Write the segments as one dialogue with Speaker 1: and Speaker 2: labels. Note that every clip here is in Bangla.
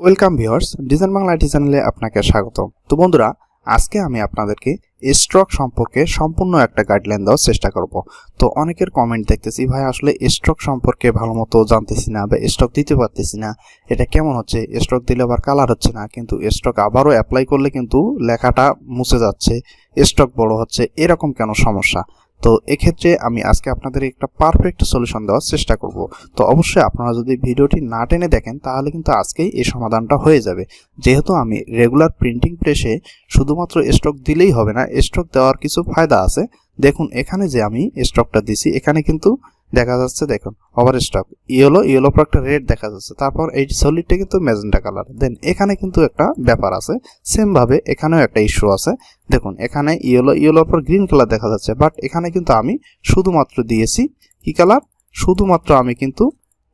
Speaker 1: Welcome viewers design Bangla IT চ্যানেলে আপনাকে স্বাগত তো বন্ধুরা, আজকে আমি আপনাদেরকে স্ট্রক সম্পর্কে সম্পূর্ণ একটা গাইডলাইন দেওয়ার চেষ্টা করব। তো অনেকের কমেন্ট দেখতেছি, ভাই, আসলে স্ট্রক সম্পর্কে ভালো মতো জানতেছি না বা স্টক দিতে পারতেছি না। এটা কেমন হচ্ছে? স্টক দিলে আবার কালার হচ্ছে না। কিন্তু স্টক আবারও অ্যাপ্লাই করলে কিন্তু লেখাটা মুছে যাচ্ছে। স্টক বড় হচ্ছে। এরকম কেন সমস্যা? তো এক্ষেত্রে আমি আজকে আপনাদের একটা পারফেক্ট সলিউশন দেওয়ার চেষ্টা করব। তো অবশ্যই আপনারা যদি ভিডিওটি না টেনে দেখেন, তাহলে কিন্তু আজকেই এই সমাধানটা হয়ে যাবে। যেহেতু আমি রেগুলার প্রিন্টিং প্রেসে শুধুমাত্র স্টক দিলেই হবে না স্টক দেওয়ার কিছু ফায়দা আছে। দেখুন, এখানে যে আমি স্টকটা দিছি, এখানে কিন্তু দেখা যাচ্ছে, দেখুন ওভার স্টক ইয়েলো ইয়েলো পর একটা রেড দেখা যাচ্ছে। তারপর এই সলিডটা কিন্তু ম্যাজেন্টা কালার দেন এখানে কিন্তু একটা ব্যাপার আছে। সেম ভাবে এখানেও একটা ইস্যু আছে। দেখুন, এখানে ইয়েলো ইয়েলোর পর গ্রিন কালার দেখা যাচ্ছে বাট এখানে কিন্তু আমি শুধুমাত্র দিয়েছি কি কালার শুধুমাত্র আমি কিন্তু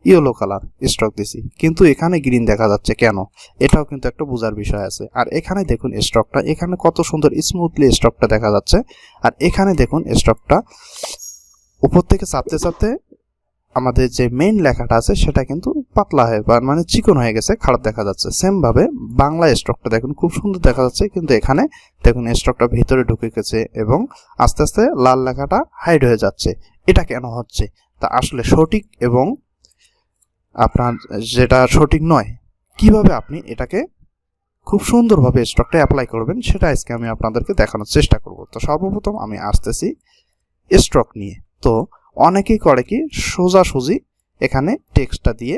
Speaker 1: ইয়েলো কালার স্টক দিছি কিন্তু এখানে গ্রিন দেখা যাচ্ছে কেন? এটাও কিন্তু একটা বোঝার বিষয় আছে। আর এখানে দেখুন স্টকটা এখানে কত সুন্দর স্মুথলি স্টকটা দেখা যাচ্ছে। আর এখানে দেখুন স্টকটা উপর থেকে চাপতে চাপতে আমাদের যে মেইন লেখাটা আছে, সেটা কিন্তু পাতলা হয়ে বা মানে চিকন হয়ে গেছে, খারাপ দেখা যাচ্ছে। সেম ভাবে বাংলা স্টকটা দেখুন, খুব সুন্দর দেখা যাচ্ছে, কিন্তু এখানে দেখুন স্টকটা ভিতরে ঢুকে গেছে এবং আস্তে আস্তে লাল লেখাটা হাইড হয়ে যাচ্ছে। এটা কেন হচ্ছে? তা আসলে সঠিক এবং আপনার যেটা সঠিক নয়, কীভাবে আপনি এটাকে খুব সুন্দরভাবে স্টকটা অ্যাপ্লাই করবেন, সেটা আজকে আমি আপনাদেরকে দেখানোর চেষ্টা করব। তো সর্বপ্রথম আমি আসতেছি স্ট্রক নিয়ে। তো অনেকেই করে কি সোজাসুজি এখানে টেক্সটটা দিয়ে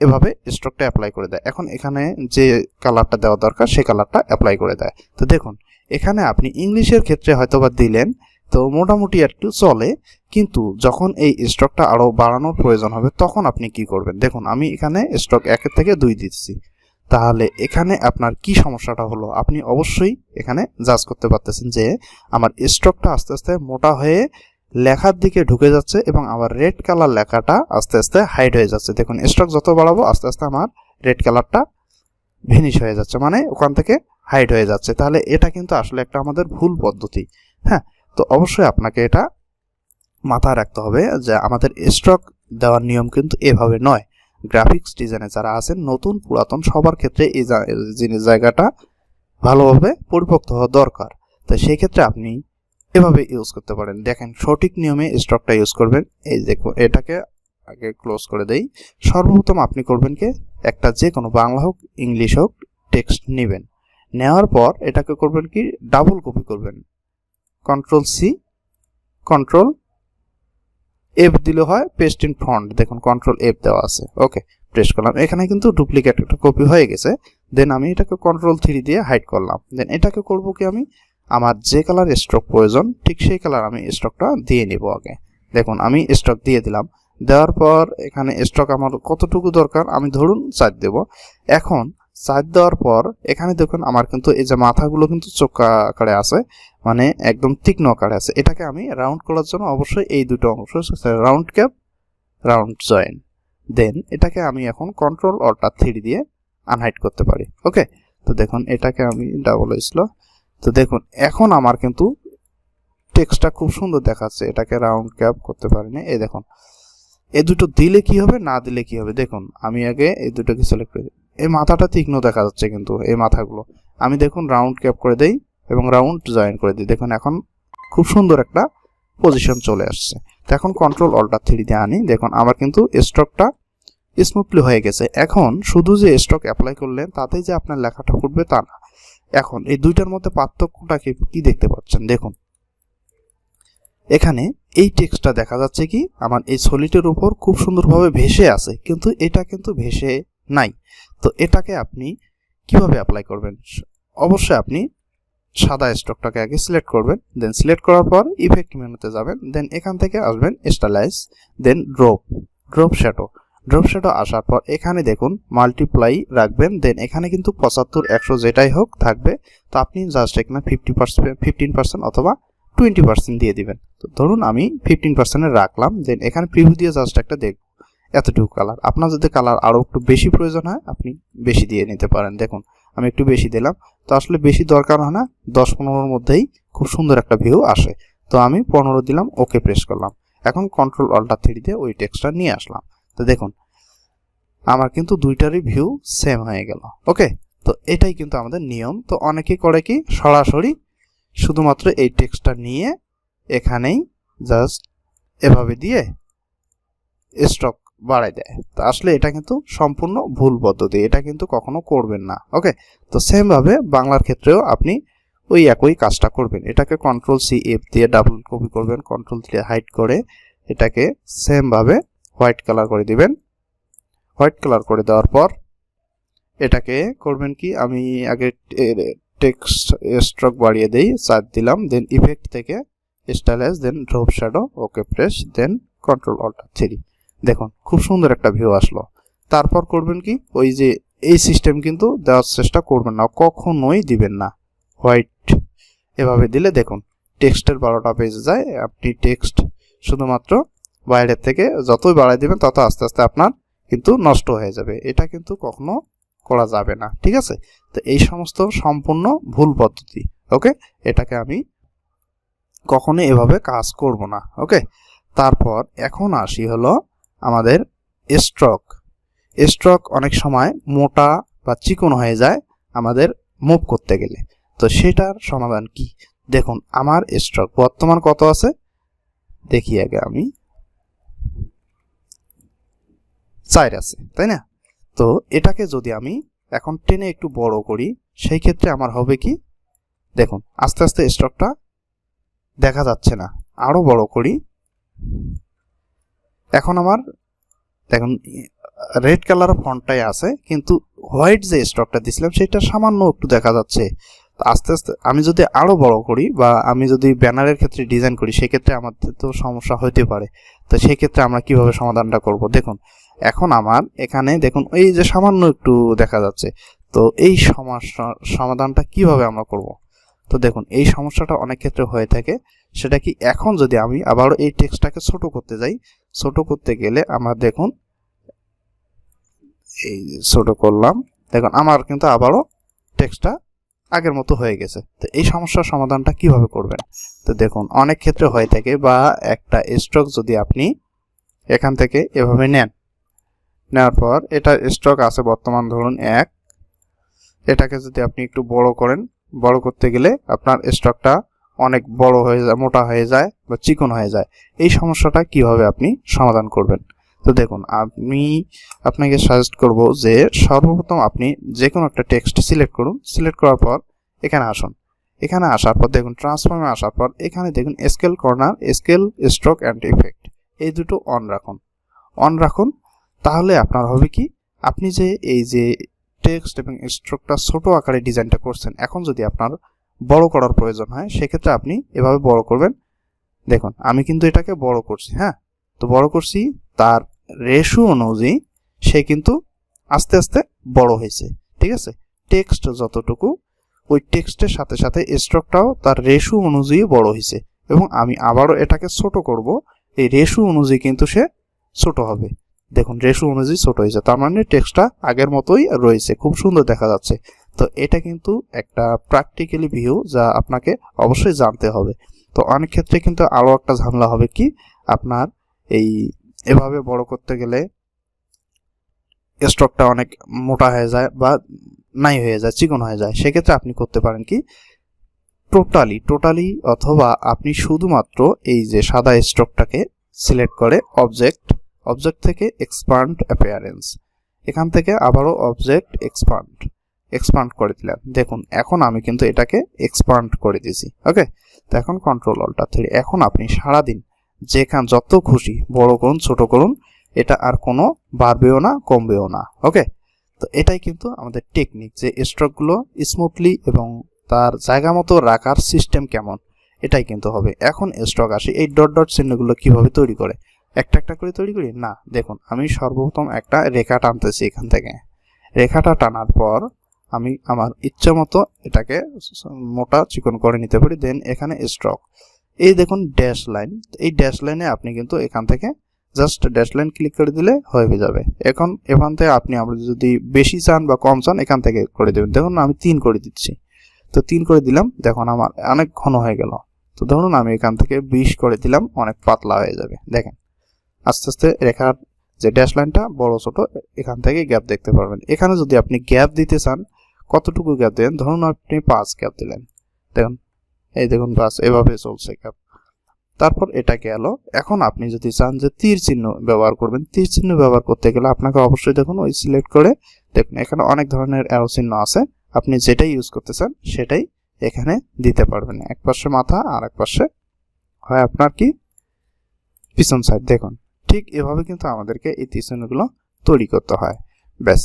Speaker 1: এভাবে স্ট্রকটা অ্যাপ্লাই করে দেয়। এখন এখানে যে কালারটা দেওয়া দরকার, সেই কালারটা অ্যাপ্লাই করে দেয়। তো দেখুন, এখানে আপনি ইংলিশের ক্ষেত্রে হয়তোবা দিলেন, তো মোটামুটি একটু চলে, কিন্তু যখন এই স্টকটা আরও বাড়ানোর প্রয়োজন হবে, তখন আপনি কি করবেন? দেখুন, আমি এখানে স্টক একের থেকে দুই দিচ্ছি। তাহলে এখানে আপনার কি সমস্যাটা হলো? আপনি অবশ্যই এখানে জাজ করতে পারতেছেন যে আমার স্টকটা আস্তে আস্তে মোটা হয়ে লেখার দিকে ঢুকে যাচ্ছে এবং আমার রেড কালার লেখাটা আস্তে আস্তে হাইড হয়ে যাচ্ছে। দেখুন স্টক যত বাড়াবো, আস্তে আস্তে আমার রেড কালারটা ভিনিশ হয়ে যাচ্ছে মানে ওখান থেকে হাইড হয়ে যাচ্ছে। তাহলে এটা কিন্তু আসলে একটা আমাদের ভুল পদ্ধতি। হ্যাঁ তো অবশ্যই আপনাকে এটা মাথায় রাখতে হবে যে আমাদের স্টক দেওয়ার নিয়ম কিন্তু এভাবে নয়। গ্রাফিক্স ডিজাইনে যারা আছেন, নতুন, পুরাতন, সবার ক্ষেত্রে এই জিনিস জায়গাটা ভালোভাবে পরিপক্ত হওয়া দরকার। তো সেই ক্ষেত্রে আপনি এভাবে ইউজ করতে পারেন। দেখেন, সঠিক নিয়মে স্টকটা ইউজ করবেন। এই দেখুন, এটাকে আগে ক্লোজ করে দেই। সর্বপ্রথম আপনি করবেন কি? একটা যে কোনো বাংলা হোক, ইংলিশ হোক টেক্সট নেবেন। নেওয়ার পর এটাকে করবেন কি? ডাবল কপি করবেন। কন্ট্রোল সি কন্ট্রোল এফ দিলে হয় পেস্ট ইন ফ্রন্ট দেখুন কন্ট্রোল এফ দেওয়া আছে। ওকে প্রেস করলাম। এখানে কিন্তু ডুপ্লিকেট একটা কপি হয়ে গেছে। দেন আমি এটাকে কন্ট্রোল থ্রি দিয়ে হাইড করলাম। দেন এটাকে করব কি আমি? আমার যে কালার স্ট্রোক প্রয়োজন, ঠিক সেই কালার আমি স্টকটা দিয়ে নিব আগে। দেখুন, আমি স্টক দিয়ে দিলাম। দেওয়ার পর এখানে স্টক আমার কতটুকু দরকার, আমি ধরুন চার দেব। এখন চার দেওয়ার পর, এখানে দেখুন আমার কিন্তু এই যে মাথাগুলো কিন্তু চোখা আকারে আছে মানে একদম তীক্ষ্ণ আকারে আছে। এটাকে আমি রাউন্ড করার জন্য অবশ্যই এই দুটো অংশ রাউন্ড ক্যাপ রাউন্ড জয়েন দেন এটাকে আমি এখন কন্ট্রোল অল্টা থ্রি দিয়ে আনহাইড করতে পারি। ওকে তো দেখুন, এটাকে আমি ডাবল স্লো তো দেখুন, এখন আমার কিন্তু টেক্সটটা খুব সুন্দর দেখাচ্ছে, এটাকে রাউন্ড ক্যাপ করতে পারি পারিনি। এই দেখুন এই দুটো দিলে কি হবে, না দিলে কি হবে? দেখুন, আমি আগে এই দুটোকে সিলেক্ট করি। এই মাথাটা তীক্ষ্ণ দেখা যাচ্ছে কিন্তু, এই মাথাগুলো। আমি দেখুন রাউন্ড ক্যাপ করে দেই এবং রাউন্ড জয়েন করে দিই। দেখুন, এখন খুব সুন্দর একটা পজিশন চলে আসছে। তো এখন কন্ট্রোল অল্টা থ্রি দিয়ে আনি। দেখুন, আমার কিন্তু স্টকটা স্মুথলি হয়ে গেছে। এখন শুধু যে স্টক অ্যাপ্লাই করলেন, তাতেই যে আপনার লেখাটা ফুটবে তা না। এখন, এই দুইটার মধ্যে পার্থক্যটা কি দেখতে পাচ্ছেন? দেখুন। এখানে এই টেক্সটটা দেখা যাচ্ছে কি, আমার এই সলিটের উপর খুব সুন্দরভাবে ভেসে আছে, কিন্তু এটা কিন্তু ভেসে নাই। তো এটাকে আপনি কীভাবে অ্যাপ্লাই করবেন? অবশ্যই আপনি সাদা স্টকটাকে আগে সিলেক্ট করবেন দেন সিলেক্ট করার পর ইফেক্ট মেনুতে যাবেন দেন এখান থেকে আসবেন stylize then drop drop shadow drop shadow আসার পর এখানে দেখুন মাল্টিপ্লাই রাখবেন দেন এখানে কিন্তু পঁচাত্তর, একশো যেটাই হোক থাকবে। তো আপনি জাস্ট এখানে ফিফটি পার্সেন্ট ফিফটিন পার্সেন্ট অথবা টোয়েন্টি পার্সেন্ট দিয়ে দিবেন। তো ধরুন আমি ফিফটিন পার্সেন্টে রাখলাম দেন এখানে প্রিভিউ দিয়ে জাস্ট একটা দেখব এতটুকু কালার আপনার যদি কালার আরও একটু বেশি প্রয়োজন হয়, আপনি বেশি দিয়ে নিতে পারেন। দেখুন, আমি একটু বেশি দিলাম। তো আসলে বেশি দরকার হয় না, দশ পনেরোর মধ্যেই খুব সুন্দর একটা ভিউ আসে। তো আমি পনেরো দিলাম ওকে প্রেস করলাম। এখন কন্ট্রোল অল্টার থ্রিতে ওই টেক্সটটা নিয়ে আসলাম। তো দেখুন, আমার কিন্তু দুইটারই ভিউ সেম হয়ে গেল ওকে তো এটাই কিন্তু আমাদের নিয়ম। তো অনেকে করে কি, সরাসরি শুধুমাত্র এই টেক্সটটা নিয়ে এখানেই জাস্ট এভাবে দিয়ে স্টক বাড়াই দেয়। তো আসলে এটা কিন্তু সম্পূর্ণ ভুল পদ্ধতি, এটা কিন্তু কখনো করবেন না ওকে তো সেমভাবে বাংলার ক্ষেত্রেও আপনি ওই একই কাজটা করবেন। এটাকে কন্ট্রোল সি এফ দিয়ে ডাবল কপি করবেন কন্ট্রোল দিয়ে হাইড করে এটাকে সেমভাবে হোয়াইট কালার করে দিবেন। হোয়াইট কালার করে দেওয়ার পর এটাকে করবেন কি, আমি আগে টেক্সট স্ট্রোক বাড়িয়ে দেই চার্জ দিলাম দেন ইফেক্ট থেকে stylize then drop shadow okay press then control alter three দেখুন, খুব সুন্দর একটা ভিউ আসলো। তারপর করবেন কি, ওই যে এই সিস্টেম কিন্তু দেওয়ার চেষ্টা করবেন না, কখনোই দিবেন না। হোয়াইট এভাবে দিলে দেখুন টেক্সটের বারোটা পেজে যায়, আপনি টেক্সট শুধুমাত্র বাইরের থেকে যতই বাড়াই দেবেন, তত আস্তে আস্তে আপনার কিন্তু নষ্ট হয়ে যাবে। এটা কিন্তু কখনো করা যাবে না, ঠিক আছে? তো এই সমস্ত সম্পূর্ণ ভুল পদ্ধতি, ওকে? এটাকে আমি কখনো এভাবে কাজ করব না, ওকে? তারপর এখন আসি হলো আমাদের স্ট্রক স্ট্রক অনেক সময় মোটা বা চিকন হয়ে যায় আমাদের মুভ করতে গেলে। তো সেটার সমাধান কি? দেখুন, আমার স্ট্রক বর্তমান কত আছে? দেখি আগে আমি। চার আছে, তাই না? তো এটাকে যদি আমি এখন টেনে একটু বড় করি, সেই ক্ষেত্রে আমার হবে কি? দেখুন, আস্তে আস্তে স্টকটা দেখা যাচ্ছে না। আরও বড় করি। এখন আমার, দেখুন, রেড কালার ফন্টটাই আছে, কিন্তু হোয়াইট যে স্টকটা দিছিলাম, সেটা সামান্য একটু দেখা যাচ্ছে। আস্তে আস্তে আমি যদি আরও বড় করি, বা আমি যদি ব্যানারের ক্ষেত্রে ডিজাইন করি, সেক্ষেত্রে আমাদের তো সমস্যা হতে পারে। তো সেই ক্ষেত্রে আমরা কীভাবে সমাধানটা করব? দেখুন এখন আমার এখানে দেখুন, এই যে সামান্য একটু দেখা যাচ্ছে, তো এই সমস্যা, সমাধানটা কীভাবে আমরা করব? তো দেখুন, এই সমস্যাটা অনেক ক্ষেত্রে হয়ে থাকে। সেটা কি এখন যদি আমি আবারও এই টেক্সটটাকে ছোট করতে যাই, ছোট করতে গেলে আমার দেখুন, এই ছোট করলাম, দেখুন, আমার কিন্তু আবারও টেক্সটটা আগের মতো হয়ে গেছে। তো এই সমস্যার সমাধানটা কীভাবে করবেন? তো দেখুন, অনেক ক্ষেত্রে হয়ে থাকে বা একটা স্ট্রোক যদি আপনি এখান থেকে এভাবে নেন নেওয়ার পর এটা স্টক আছে বর্তমান, ধরুন এক। এটাকে যদি আপনি একটু বড় করেন, বড় করতে গেলে আপনার স্টকটা অনেক বড় হয়ে যায়, মোটা হয়ে যায় বা চিকন হয়ে যায়। এই সমস্যাটা কীভাবে আপনি সমাধান করবেন? তো দেখুন, আমি আপনাকে সাজেস্ট করব যে সর্বপ্রথম আপনি যে কোনো একটা টেক্সট সিলেক্ট করুন। সিলেক্ট করার পর এখানে আসুন। এখানে আসার পর দেখুন ট্রান্সফর্মে আসার পর এখানে দেখুন scale corner scale stroke and effect এই দুটো অন রাখুন। অন রাখুন তাহলে আপনার হবে কি? আপনি যে এই যে টেক্সট এবং স্ট্রোকটা ছোট আকারে ডিজাইনটা করছেন, এখন যদি আপনার বড় করার প্রয়োজন হয়, সেক্ষেত্রে আপনি এভাবে বড় করবেন। দেখুন, আমি কিন্তু এটাকে বড় করছি হ্যাঁ? তো বড় করছি, তার রেশু অনুযায়ী সে কিন্তু আস্তে আস্তে বড় হয়েছে, ঠিক আছে? টেক্সট যতটুকু, ওই টেক্সটের সাথে সাথে স্ট্রকটাও তার রেশু অনুযায়ী বড় হয়েছে এবং আমি আবারও এটাকে ছোট করব, এই রেশু অনুযায়ী কিন্তু সে ছোট হবে। দেখুন রেশু অনুযায়ী ছোট হয়েছে। তার মানে টেক্সটটা আগের মতোই রয়েছে। খুব সুন্দর দেখা যাচ্ছে। তো এটা কিন্তু একটা প্র্যাকটিক্যালি ভিউ যা আপনাকে অবশ্যই জানতে হবে। তো অনেক ক্ষেত্রে কিন্তু আরও একটা ঝামেলা হবে কি? আপনার এই এভাবে বড় করতে গেলে স্টকটা অনেক মোটা হয়ে যায় বা নাই হয়ে যায়, চিকন হয়ে যায়। সেক্ষেত্রে আপনি করতে পারেন কি? টোটালি টোটালি অথবা আপনি শুধুমাত্র এই যে সাদা স্টকটাকে সিলেক্ট করে অবজেক্ট অবজেক্ট থেকে এক্সপান্ড অ্যাপিয়ারেন্স এখান থেকে আবারও অবজেক্ট এক্সপান্ড এক্সপান্ড করে দিলাম। দেখুন, এখন আমি কিন্তু এটাকে এক্সপান্ড করে দিয়েছি ওকে তো এখন কন্ট্রোল অল্টার থ্রি এখন আপনি সারাদিন যেখান, যত খুশি, বড় করুন, ছোট করুন, এটা আর কোনো বাড়বেও না, কমবেও না ওকে তো এটাই কিন্তু আমাদের টেকনিক যে স্ট্রোকগুলো স্মুথলি এবং তার জায়গা মতো রাখার সিস্টেম কেমন, এটাই কিন্তু হবে। এখন স্ট্রক আসি, এই ডট ডট চিহ্নগুলো কীভাবে তৈরি করে? একটা একটা করে তৈরি করি? না, দেখুন, আমি সর্বপ্রথম একটা রেখা টানতেছি এখান থেকে। রেখাটা টানার পর আমি আমার ইচ্ছা মতো এটাকে মোটা চিকন করে নিতে পারি দেন এখানে স্ট্রক এই দেখুন ড্যাশ লাইন এই ড্যাশ লাইনে আপনি কিন্তু এখান থেকে জাস্ট ড্যাশ লাইন ক্লিক করে দিলে হয়ে যাবে। এখন এখান থেকে আপনি আমরা যদি বেশি চান বা কম চান, এখান থেকে করে দেবেন। দেখুন, আমি তিন করে দিচ্ছি। তো তিন করে দিলাম, দেখুন আমার অনেক ঘন হয়ে গেল। তো ধরুন, আমি এখান থেকে বিশ করে দিলাম, অনেক পাতলা হয়ে যাবে। দেখেন আস্তে আস্তে রেখার যে ড্যাশ লাইনটা বড় ছোট, এখান থেকে গ্যাপ দেখতে পারবেন। এখানে যদি আপনি গ্যাপ দিতে চান, কতটুকু গ্যাপ দেন? ধরুন আপনি পাঁচ গ্যাপ দিলেন। দেখুন, এই দেখুন বাস এভাবে চলছে গ্যাপ তারপর এটা গেল এখন আপনি যদি চান যে তীর চিহ্ন ব্যবহার করবেন, তীর চিহ্ন ব্যবহার করতে গেলে আপনাকে অবশ্যই দেখুন, ওই সিলেক্ট করে দেখুন, এখানে অনেক ধরনের অ্যারো চিহ্ন আছে। আপনি যেটাই ইউজ করতে চান, সেটাই এখানে দিতে পারবেন। এক পাশে মাথা আর এক পাশে হয় আপনার কি? পিছন সাইড দেখুন। ঠিক এভাবে কিন্তু আমাদেরকে এই তীর তৈরি করতে হয়। ব্যাস,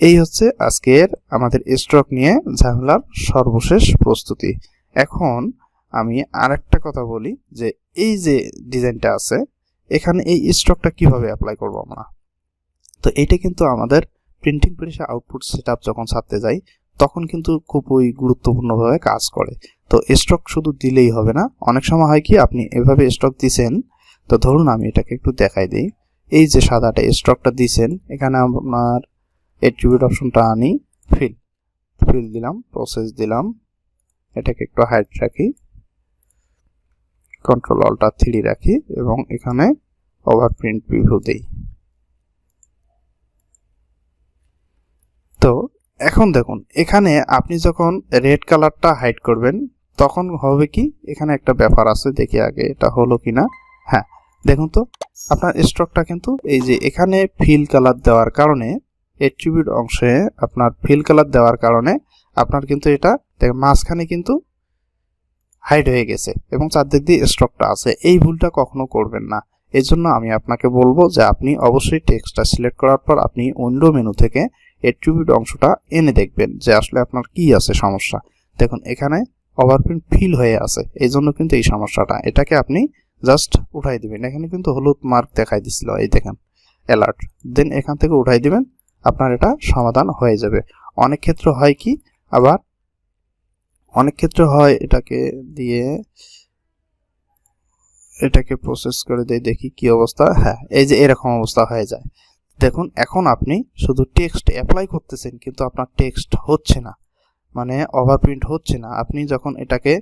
Speaker 1: এই হচ্ছে আজকের আমাদের স্ট্রোক নিয়ে ঝামেলার সর্বশেষ প্রস্তুতি। এখন আমি আরেকটা কথা বলি যে, এই যে ডিজাইনটা আছে, এখানে এই স্ট্রকটা কীভাবে অ্যাপ্লাই করব আমরা? তো এটা কিন্তু আমাদের প্রিন্টিং প্রেসে আউটপুট সেট যখন ছাড়তে যাই, তখন কিন্তু খুবই গুরুত্বপূর্ণভাবে কাজ করে। তো স্ট্রক শুধু দিলেই হবে না। অনেক সময় হয় কি, আপনি এভাবে স্ট্রক দিছেন তো ধরুন আমি এটাকে একটু দেখাই দিই। এই যে সাদাটা স্ট্রকটা দিছেন, এখানে আপনার এট্রিবিউট অপশনটা আনি ফিল ফিল দিলাম প্রসেস দিলাম, এটাকে একটু হাইট রাখি কন্ট্রোল অল্টার থ্রি রাখি এবং এখানে ওভার প্রিন্ট প্রিভিউ দেই। তো এখন দেখুন, এখানে আপনি যখন রেড কালারটা হাইড করবেন, তখন হবে কি, এখানে একটা ব্যাপার আছে, দেখি আগে এটা হলো কিনা। হ্যাঁ দেখুন তো, আপনার স্ট্রকটা কিন্তু এই যে এখানে ফিল কালার দেওয়ার কারণে এট্রিবিউট অংশে আপনার ফিল কালার দেওয়ার কারণে আপনার কিন্তু এটা মাঝখানে কিন্তু হাইড হয়ে গেছে এবং চারদিক দিয়ে স্ট্রকটা আছে। এই ভুলটা কখনো করবেন না। এই জন্য আমি আপনাকে বলব যে আপনি অবশ্যই টেক্সটটা সিলেক্ট করার পর আপনি উইন্ডো মেনু থেকে এট্রিবিউট অংশটা এনে দেখবেন যে আসলে আপনার কি আছে সমস্যা। দেখুন, এখানে ওভারপ্রিন্ট ফিল হয়ে আছে। এই জন্য কিন্তু এই সমস্যাটা। এটাকে আপনি জাস্ট উঠাই দিবেন। এখানে কিন্তু হলুদ মার্ক দেখাই দিছিল, এই দেখেন অ্যালার্ট দেন এখান থেকে উঠাই দিবেন, আপনার এটা সমাধান হয়ে যাবে। অনেক ক্ষেত্রে হয় কি, আবার অনেক ক্ষেত্রে হয় এটাকে দিয়ে, এটাকে প্রসেস করে দেয় দেখি কি অবস্থা। হ্যাঁ এই যে এরকম অবস্থা হয়ে যায়। দেখুন, এখন আপনি শুধু টেক্সট অ্যাপ্লাই করতেছেন, কিন্তু আপনার টেক্সট হচ্ছে না। মানে ওভারপ্রিন্ট হচ্ছে না। আপনি যখন এটাকে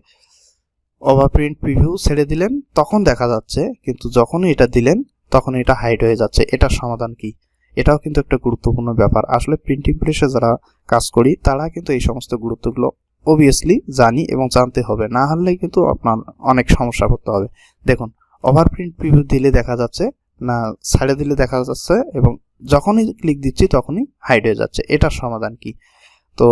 Speaker 1: ওভারপ্রিন্ট প্রিভিউ ছেড়ে দিলেন, তখন দেখা যাচ্ছে, কিন্তু যখনই এটা দিলেন তখন এটা হাইড হয়ে যাচ্ছে। এটার সমাধান কি? এটাও কিন্তু একটা গুরুত্বপূর্ণ ব্যাপার। আসলে প্রিন্টিং প্রেসে যারা কাজ করি, তারা কিন্তু এই সমস্ত গুরুত্বগুলো অবভিয়াসলি জানি এবং জানতে হবে। না হলে কিন্তু আপনার অনেক সমস্যা করতে হবে। দেখুন ওভারপ্রিন্ট প্রিভিউ দিলে দেখা যাচ্ছে, না ছাড়ে দিলে দেখা যাচ্ছে এবং যখনই ক্লিক দিচ্ছি, তখনই হাইড হয়ে যাচ্ছে। এটার সমাধান কি? তো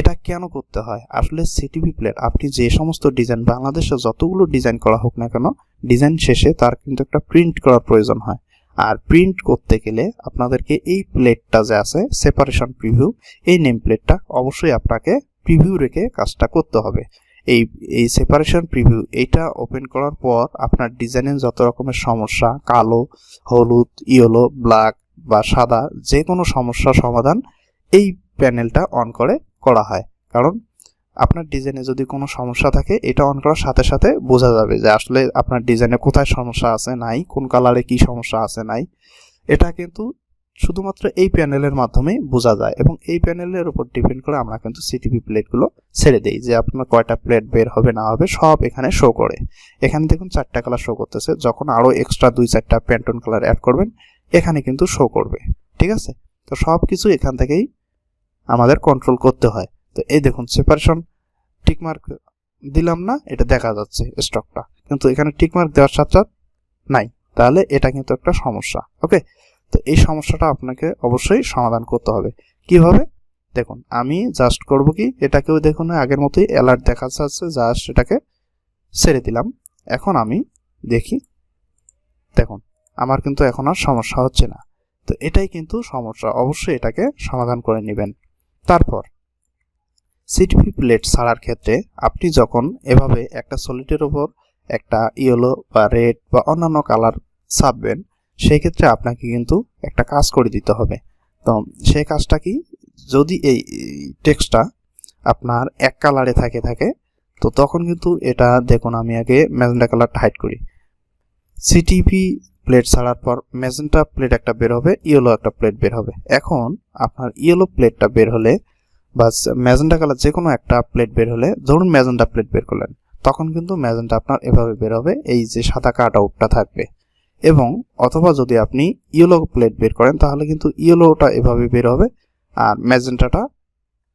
Speaker 1: এটা কেন করতে হয়? আসলে সিটিভি প্লেট আপনি যে সমস্ত ডিজাইন বাংলাদেশে যতগুলো ডিজাইন করা হোক না কেন ডিজাইন শেষে তার কিন্তু একটা প্রিন্ট করার প্রয়োজন হয়। আর প্রিন্ট করতে গেলে আপনাদেরকে এই প্লেটটা যে আছে সেপারেশন প্রিভিউ এই নেম প্লেটটা অবশ্যই আপনাকে প্রিভিউ রেখে কাজটা করতে হবে। এই এই সেপারেশন প্রিভিউ এইটা ওপেন করার পর আপনার ডিজাইনের যত রকমের সমস্যা, কালো, হলুদ ইয়েলো ব্ল্যাক বা সাদা যে কোনো সমস্যা সমাধান এই প্যানেলটা অন করে করা হয়। কারণ আপনার ডিজাইনে যদি কোনো সমস্যা থাকে, এটা অন করার সাথে সাথে বোঝা যাবে যে আসলে আপনার ডিজাইনে কোথায় সমস্যা আছে, নাই, কোন কালারে কি সমস্যা আছে, নাই। এটা কিন্তু শুধুমাত্র এই প্যানেলের মাধ্যমে বোঝা যায় এবং এই প্যানেলের উপর ডিপেন্ড করে আমরা কিন্তু সিটিভি প্লেটগুলো ছেড়ে দিই যে আপনার কয়টা প্লেট বের হবে, না হবে, সব এখানে শো করে। এখানে দেখুন চারটা কালার শো করতেছে, যখন আরও এক্সট্রা দুই চারটা প্যান্টন কালার অ্যাড করবেন, এখানে কিন্তু শো করবে, ঠিক আছে? তো সব কিছু এখান থেকেই আমাদের কন্ট্রোল করতে হয়। তো এই দেখুন সেপারেশন টিকমার্ক দিলাম না, এটা দেখা যাচ্ছে স্টকটা কিন্তু এখানে টিকমার্ক দেওয়ার সাথে সাথে নাই। তাহলে এটা কিন্তু একটা সমস্যা ওকে তো এই সমস্যাটা আপনাকে অবশ্যই সমাধান করতে হবে। কীভাবে? দেখুন, আমি জাস্ট করব কি? এটাকেও দেখুন, আগের মতোই অ্যালার্ট দেখা যাচ্ছে জাস্ট এটাকে ছেড়ে দিলাম। এখন আমি দেখি, দেখুন, আমার কিন্তু এখন আর সমস্যা হচ্ছে না। তো এটাই কিন্তু সমস্যা, অবশ্যই এটাকে সমাধান করে নেবেন। তারপর সিটিপি প্লেট ছাড়ার ক্ষেত্রে আপনি যখন এভাবে একটা সলিডের ওপর একটা ইয়েলো বা রেড বা অন্যান্য কালার ছাপবেন, সেই ক্ষেত্রে আপনাকে কিন্তু একটা কাজ করে দিতে হবে। তো সেই কাজটা কি? যদি এই টেক্সটটা আপনার এক কালারে থাকে থাকে, তো তখন কিন্তু এটা দেখুন আমি আগে ম্যাজেন্টা কালারটা হাইড করি। সিটিপি প্লেট ছাড়ার পর ম্যাজেন্টা প্লেট একটা বের হবে ইয়েলো একটা প্লেট বের হবে। এখন আপনার ইয়েলো প্লেটটা বের হলে বা ম্যাজেন্টা কালার যে কোনো একটা প্লেট বের হলে ধরুন ম্যাজেন্টা প্লেট বের করলেন, তখন কিন্তু ম্যাজেন্টা আপনার এভাবে বের হবে, এই যে সাদা কাট আউটটা থাকবে। এবং অথবা যদি আপনি ইয়েলো প্লেট বের করেন, তাহলে কিন্তু ইয়েলোটা এভাবে বের হবে আর ম্যাজেন্টাটা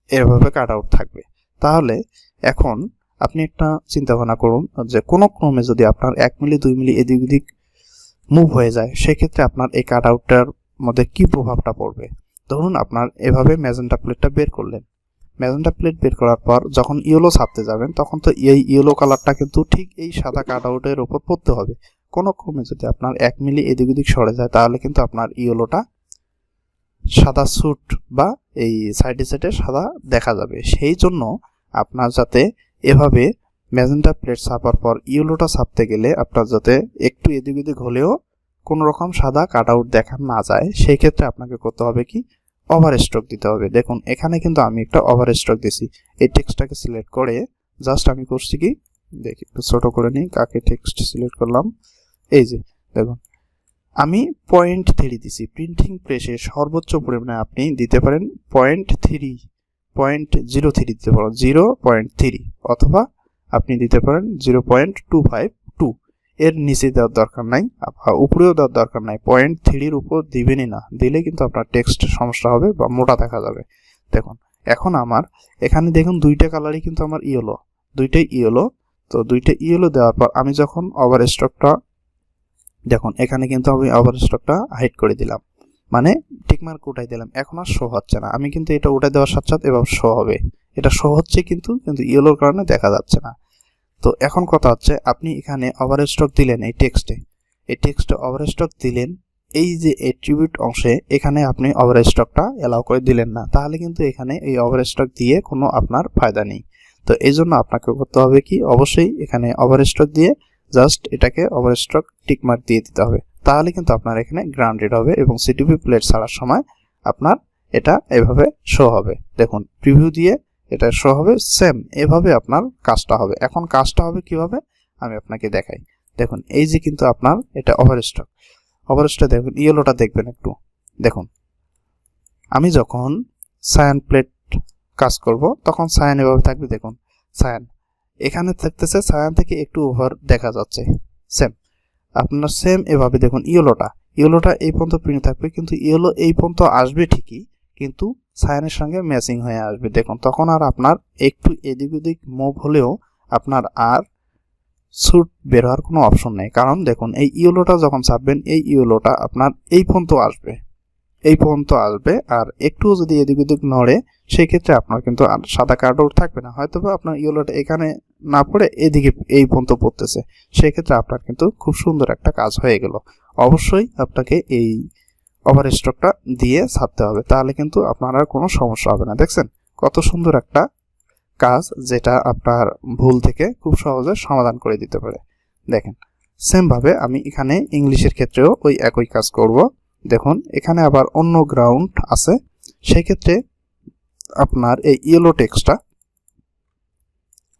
Speaker 1: এভাবে কাট আউট থাকবে। তাহলে এখন আপনি একটা চিন্তা ভাবনা করুন যে কোনো ক্রমে যদি আপনার এক মিলি, দুই মিলি এদিক ওদিক মুভ হয়ে যায়, সেক্ষেত্রে আপনার এই কাট আউটটার মধ্যে কি প্রভাবটা পড়বে? ধরুন আপনার এভাবে ম্যাজেন্টা প্লেটটা বের করলেন। ম্যাজেন্টা প্লেট বের করার পর যখন ইয়েলো ছাপতে যাবেন, তখন তো এই ইয়েলো কালারটা কিন্তু ঠিক এই সাদা কাট আউটের উপর পড়তে হবে। কোনো ক্রমে যদি আপনার এক মিলি এদিক ওদিক সরে যায়, তাহলে কিন্তু আপনার ইয়েলোটা সাদা স্যুট বা এই সাইডে সাইডে সাদা দেখা যাবে। সেই জন্য আপনার যাতে এভাবে ম্যাজেন্টা প্লেট ছাপার পর ইয়েলোটা ছাপতে গেলে আপনার যাতে একটু এদিক ওদিক হলেও কোনো রকম সাদা কাট আউট দেখা না যায়, সেই ক্ষেত্রে আপনাকে করতে হবে কি? ওভার স্ট্রোক দিতে হবে। দেখুন, এখানে কিন্তু আমি একটা ওভার স্ট্রোক দিছি। এই টেক্সটটাকে সিলেক্ট করে জাস্ট আমি করছি কি? দেখি, একটু ছোটো করে নিই, কাকে টেক্সট সিলেক্ট করলাম? এই যে, দেখুন, আমি পয়েন্ট থ্রি দিছি। প্রিন্টিং প্রেসে সর্বোচ্চ পরিমাণে আপনি দিতে পারেন point three point zero three দিতে পারেন জিরো পয়েন্ট থ্রি অথবা আপনি দিতে পারেন zero point two five two এর নিচে দেওয়ার দরকার নাই উপরেও দেওয়ার দরকার নাই। পয়েন্ট থ্রির উপর দিবেনই না। দিলে কিন্তু আপনার টেক্সট সমস্যা হবে বা মোটা দেখা যাবে। দেখুন, এখন আমার, এখানে দেখুন দুইটা কালারই কিন্তু আমার ইয়েলো দুইটাই ইয়েলো তো দুইটা ইয়েলো দেওয়ার পর আমি যখন ওভার স্টকটা দেখুন, এখানে কিন্তু আমি ওভার স্টকটা হাইড করে দিলাম। মানে টিকমার্ক উঠাই দিলাম। এখন আর শো হচ্ছে না। আমি কিন্তু এটা উঠাই দেওয়ার সাথে সাথে এবার শো হবে। এটা শো হচ্ছে কিন্তু কিন্তু ইয়েলোর কারণে দেখা যাচ্ছে না। তো এখন কথা হচ্ছে, আপনি এখানে ওভার স্টক দিলেন এই টেক্সটে এই টেক্সটে ওভার স্টক দিলেন, এই যে এট্রিবিউট অংশে এখানে আপনি ওভার স্টকটা অ্যালাউ করে দিলেন না, তাহলে কিন্তু এখানে এই ওভার স্টক দিয়ে কোনো আপনার ফায়দা নেই। তো এই জন্য আপনাকে করতে হবে কি? অবশ্যই এখানে ওভার স্টক দিয়ে জাস্ট এটাকে ওভার স্টক টিকমার্ক দিয়ে দিতে হবে। তাহলে কিন্তু আপনার এখানে গ্রাউন্ডেড হবে এবং সিটিপি প্লেট ছাড়ার সময় আপনার এটা এভাবে শো হবে। দেখুন প্রিভিউ দিয়ে এটা শো হবে সেম এভাবে আপনার কাজটা হবে। এখন কাজটা হবে কীভাবে? আমি আপনাকে দেখাই। দেখুন, এই যে কিন্তু আপনার এটা ওভার স্টক ওভার দেখুন ইয়েলোটা দেখবেন একটু। দেখুন, আমি যখন সায়ান প্লেট কাজ করব, তখন সায়ান এভাবে থাকবে। দেখুন সায়ান এখানে থাকতেছে সায়ান থেকে একটু ওভার দেখা যাচ্ছে। সেম আপনার সেম এভাবে দেখুন, ইয়েলোটা। ইয়েলোটা এই পর্যন্ত প্রিন্ট থাকবে, কিন্তু ইয়েলো এই পর্যন্ত আসবে ঠিকই, কিন্তু সায়ানের সঙ্গে ম্যাচিং হয়ে আসবে। দেখুন, তখন আর আপনার একটু এদিক ওদিক মুভ হলেও আপনার আর স্যুট বের হওয়ার কোনো অপশন নেই। কারণ দেখুন, এই ইয়েলোটা যখন ছাপবেন, এই ইয়েলোটা আপনার এই পর্যন্ত আসবে। এই পর্যন্ত আসবে, আর একটুও যদি এদিক ওদিক নড়ে সেই ক্ষেত্রে আপনার কিন্তু আর সাদা কার্ডও থাকবে না। হয়তো বা আপনার ইয়েলোটা এখানে না পড়ে এদিকে এই পর্যন্ত পড়তেছে। সেক্ষেত্রে আপনার কিন্তু খুব সুন্দর একটা কাজ হয়ে গেল। অবশ্যই আপনাকে এই ওভার স্টকটা দিয়ে ছাড়তে হবে। তাহলে কিন্তু আপনার আর কোনো সমস্যা হবে না। দেখছেন? কত সুন্দর একটা কাজ যেটা আপনার ভুল থেকে খুব সহজে সমাধান করে দিতে পারে। দেখেন সেমভাবে আমি এখানে ইংলিশের ক্ষেত্রেও ওই একই কাজ করব। দেখুন, এখানে আবার অন্য গ্রাউন্ড আছে। সেক্ষেত্রে আপনার এই ইয়েলো টেক্সটটা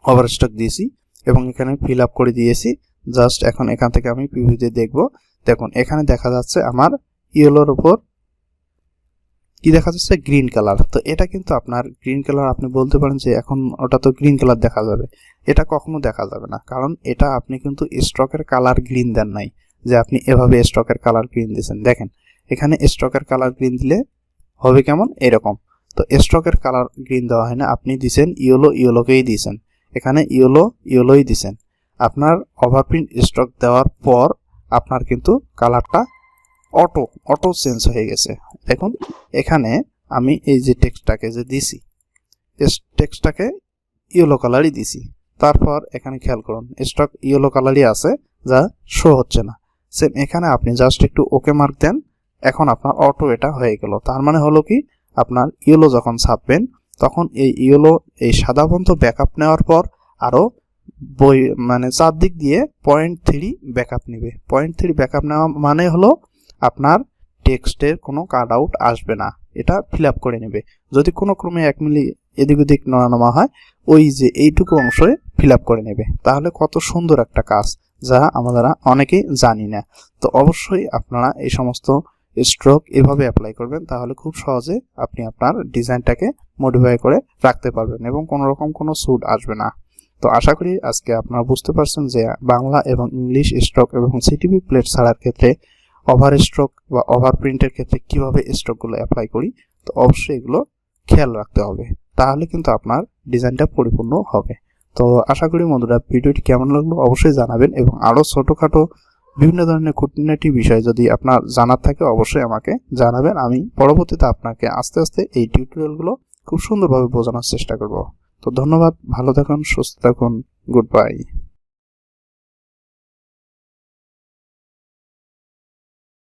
Speaker 1: ওভারস্টক দিয়েছি এবং এখানে ফিল আপ করে দিয়েছি। জাস্ট এখন এখান থেকে আমি প্রিভিউতে দেখব। দেখুন, এখানে দেখা যাচ্ছে আমার ইয়েলোর উপর কি দেখা যাচ্ছে? গ্রিন কালার তো এটা কিন্তু আপনার গ্রিন কালার আপনি বলতে পারেন যে এখন ওটা তো গ্রিন কালার দেখা যাবে। এটা কখনো দেখা যাবে না। কারণ এটা আপনি কিন্তু স্টকের কালার গ্রিন দেন নাই। যে আপনি এভাবে স্টকের কালার গ্রিন দিয়েছেন। দেখেন, এখানে স্টকের কালার গ্রিন দিলে হবে কেমন? এরকম। তো স্টকের কালার গ্রিন দেওয়া হয় না। আপনি দিছেন ইয়েলো ইয়েলোকেই দিয়েছেন। এখানে ইয়েলো, ইয়েলোই দিছেন। আপনার ওভারপ্রিন্ট স্টক দেওয়ার পর আপনার কিন্তু কালারটা অটো অটো চেঞ্জ হয়ে গেছে। দেখুন, এখানে আমি এই যে টেক্সটটাকে যে দিছি টেক্সটটাকে ইয়েলো কালারই দিছি। তারপর এখানে খেয়াল করুন স্টক ইয়েলো কালারই আছে, যা শো হচ্ছে না। সেম এখানে আপনি জাস্ট একটু ওকে মার্ক দেন, এখন আপনার অটো এটা হয়ে গেল। তার মানে হলো কি, আপনার ইয়েলো যখন ছাপবেন তখন এই ইয়েলো, এই সাদা ব্যাকআপ নেওয়ার পর আরও বই মানে চারদিক দিয়ে পয়েন্ট থ্রি ব্যাকআপ নেবে। পয়েন্ট থ্রি ব্যাকআপ নেওয়া মানে হলো আপনার টেক্সটের কোনো কাট আউট আসবে না। এটা ফিল আপ করে নেবে। যদি কোনো ক্রমে এক মিলি এদিক ওদিক নড়ানোমা হয়, ওই যে এইটুকু অংশে ফিল আপ করে নেবে। তাহলে কত সুন্দর একটা কাজ, যা আমরা অনেকেই জানি না। তো অবশ্যই আপনারা এই সমস্ত স্ট্রোক এভাবে অ্যাপ্লাই করবেন, তাহলে খুব সহজে আপনি আপনার ডিজাইনটাকে মডিফাই করে রাখতে পারবেন এবং কোনো রকম কোনো স্যুট আসবে না। তো আশা করি আজকে আপনারা বুঝতে পারছেন যে বাংলা এবং ইংলিশ স্ট্রোক এবং সিটিভি প্লেট ছাড়ার ক্ষেত্রে ওভার স্ট্রোক বা ওভার প্রিন্টের ক্ষেত্রে কীভাবে স্ট্রোকগুলো অ্যাপ্লাই করি, তো অবশ্যই এগুলো খেয়াল রাখতে হবে। তাহলে কিন্তু আপনার ডিজাইনটা পরিপূর্ণ হবে। তো আশা করি বন্ধুরা, ভিডিওটি কেমন লাগল অবশ্যই জানাবেন এবং আরও ছোটোখাটো বিভিন্ন ধরনের খুঁটিনাটি বিষয় যদি আপনার জানার থাকে, অবশ্যই আমাকে জানাবেন। আমি পরবর্তীতে আপনাকে আস্তে আস্তে এই টিউটোরিয়ালগুলো খুব সুন্দরভাবে বোঝানোর চেষ্টা করব। তো ধন্যবাদ, ভালো থাকুন, সুস্থ থাকুন, গুড বাই।